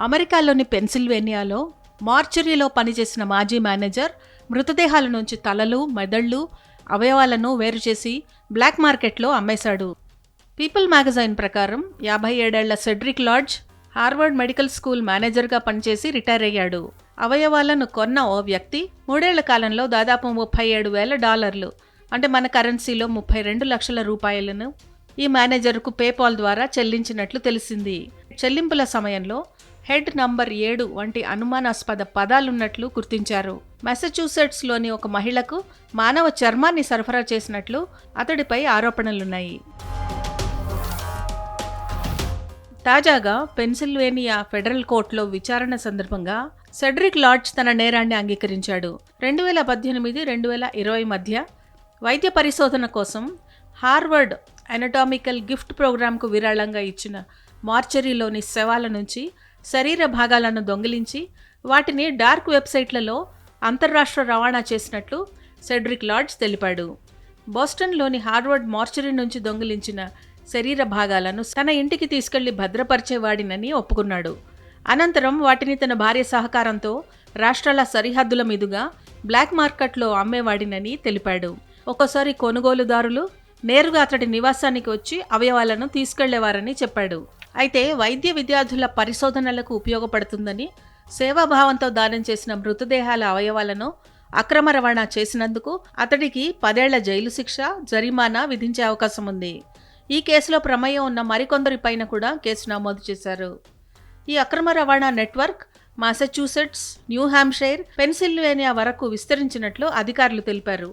అమెరికాలోని పెన్సిల్వేనియాలో మార్చరీలో పనిచేసిన మాజీ మేనేజర్ మృతదేహాల నుంచి తలలు మెదళ్ళు అవయవాలను వేరు చేసి బ్లాక్ మార్కెట్లో అమ్మేశాడు. పీపుల్ మ్యాగజైన్ ప్రకారం యాభై ఏడేళ్ళ Cedric Lodge Harvard medical school మేనేజర్గా పనిచేసి రిటైర్ అయ్యాడు. అవయవాలను కొన్న ఓ వ్యక్తి మూడేళ్ళ కాలంలో దాదాపు ముప్పై ఏడు వేల డాలర్లు అంటే మన కరెన్సీలో ముప్పై రెండు లక్షల రూపాయలను ఈ మేనేజర్కు పేపాల్ ద్వారా చెల్లించినట్లు తెలిసింది. చెల్లింపుల సమయంలో హెడ్ నంబర్ ఏడు వంటి అనుమానాస్పద పదాలున్నట్లు గుర్తించారు. మెసచ్యూసెట్స్లోని ఒక మహిళకు మానవ చర్మాన్ని సరఫరా చేసినట్లు అతడిపై ఆరోపణలున్నాయి. తాజాగా పెన్సిల్వేనియా ఫెడరల్ కోర్టులో విచారణ సందర్భంగా సెడ్రిక్ లాడ్జ్ తన నేరాన్ని అంగీకరించాడు. రెండు వేల పద్దెనిమిది రెండు వేల ఇరవై మధ్య వైద్య పరిశోధన కోసం హార్వర్డ్ ఎనటామికల్ గిఫ్ట్ ప్రోగ్రాంకు విరాళంగా ఇచ్చిన మార్చరీలోని శవాల నుంచి శరీర భాగాలను దొంగిలించి వాటిని డార్క్ వెబ్సైట్లలో అంతర్రాష్ట్ర రవాణా చేసినట్లు సెడ్రిక్ లార్డ్స్ తెలిపాడు. బోస్టన్లోని హార్వర్డ్ మార్చరీ నుంచి దొంగిలించిన శరీర భాగాలను తన ఇంటికి తీసుకెళ్ళి భద్రపరిచేవాడినని ఒప్పుకున్నాడు. అనంతరం వాటిని తన భార్య సహకారంతో రాష్ట్రాల సరిహద్దుల మీదుగా బ్లాక్ మార్కెట్లో అమ్మేవాడినని తెలిపాడు. ఒక్కోసారి కొనుగోలుదారులు నేరుగా అతడి నివాసానికి వచ్చి అవయవాలను తీసుకెళ్ళేవారని చెప్పాడు. అయితే వైద్య విద్యార్థుల పరిశోధనలకు ఉపయోగపడుతుందని సేవాభావంతో దానం చేసిన మృతదేహాల అవయవాలను అక్రమ రవాణా చేసినందుకు అతడికి పదేళ్ళ జైలు శిక్ష జరిమానా విధించే అవకాశం ఉంది. ఈ కేసులో ప్రమేయం ఉన్న మరికొందరిపైన కూడా కేసు నమోదు చేశారు. ఈ అక్రమ రవాణా network Massachusetts New Hampshire Pennsylvania వరకు విస్తరించినట్లు అధికారులు తెలిపారు.